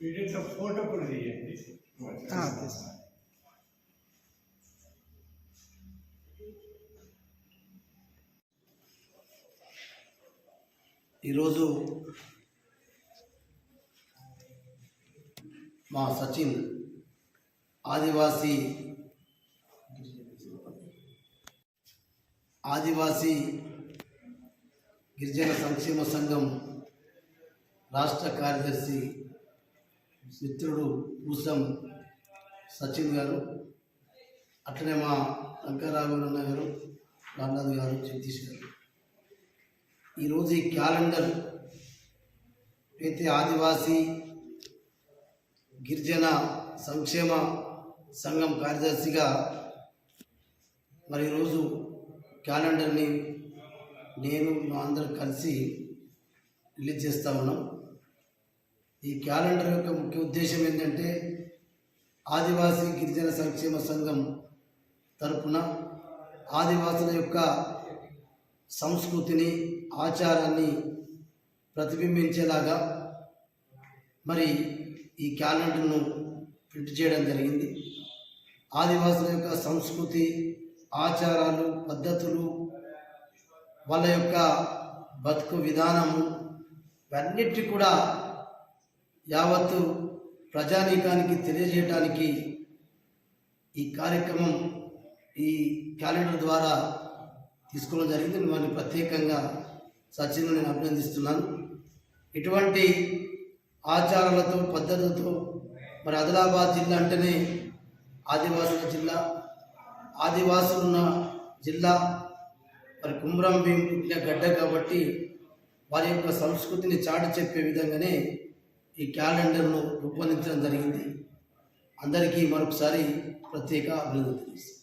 వీటితో ఫోటో కూడా తీయండి ఆ, తీస్తాను. ఈరోజు మా సచిన్ ఆదివాసీ ఆదివాసీ గిరిజన సంక్షేమ సంఘం రాష్ట్ర కార్యదర్శి మిత్రుడు పూసం సచిన్ గారు అట్లనే మా రంగారాఘవరన్న గారు రామ్నాథ్ గారు జగదీష్ గారు. ఈరోజు ఈ క్యాలెండర్ అయితే ఆదివాసీ గిరిజన సంక్షేమ సంఘం కార్యదర్శిగా మరి ఈరోజు క్యాలెండర్ని నేను మా అందరం కలిసి రిలీజ్ చేస్తా ఉన్నాం. ఈ క్యాలెండర్ యొక్క ముఖ్య ఉద్దేశం ఏంటంటే ఆదివాసీ గిరిజన సంక్షేమ సంఘం తరపున ఆదివాసుల యొక్క సంస్కృతిని ఆచారాన్ని ప్రతిబింబించేలాగా మరి ఈ క్యాలెండర్ను ప్రింట్ చేయడం జరిగింది. ఆదివాసుల యొక్క సంస్కృతి ఆచారాలు పద్ధతులు వాళ్ళ యొక్క బతుకు విధానము ఇవన్నిటి కూడా యావత్తు ప్రజానీకానికి తెలియజేయడానికి ఈ కార్యక్రమం ఈ క్యాలెండర్ ద్వారా తీసుకోవడం జరిగింది. వారిని ప్రత్యేకంగా సచిన్ను నేను అభినందిస్తున్నాను. ఇటువంటి ఆచారాలతో పద్ధతులతో మరి ఆదిలాబాద్ జిల్లా అంటేనే ఆదివాసుల జిల్లా ఆదివాసులు ఉన్న జిల్లా మరి కుమ్రం భీం పుట్టిన గడ్డ కాబట్టి వారి యొక్క సంస్కృతిని చాటి చెప్పే విధంగానే ఈ క్యాలెండర్ను రూపొందించడం జరిగింది. అందరికీ మరొకసారి ప్రత్యేక అభినందనలు.